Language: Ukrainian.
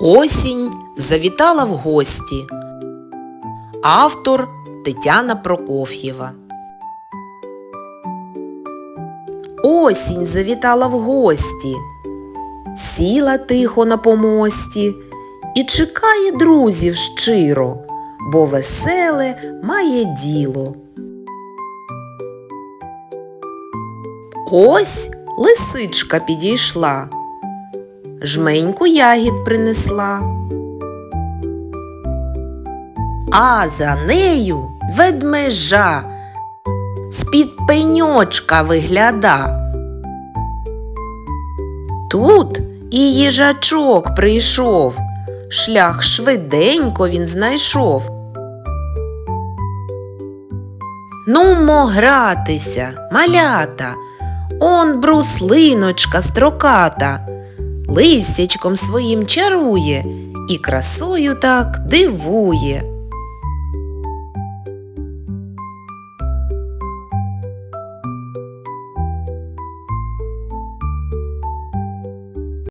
Осінь завітала в гості. Автор Тетяна Прокоф'єва. Осінь завітала в гості. Сіла тихо на помості і чекає друзів щиро, бо веселе має діло. Ось лисичка підійшла, жменьку ягід принесла. А за нею ведмежа з-під пеньочка вигляда. Тут і їжачок прийшов, шлях швиденько він знайшов. Нумо гратися, малята, он бруслиночка строката, листячком своїм чарує і красою так дивує.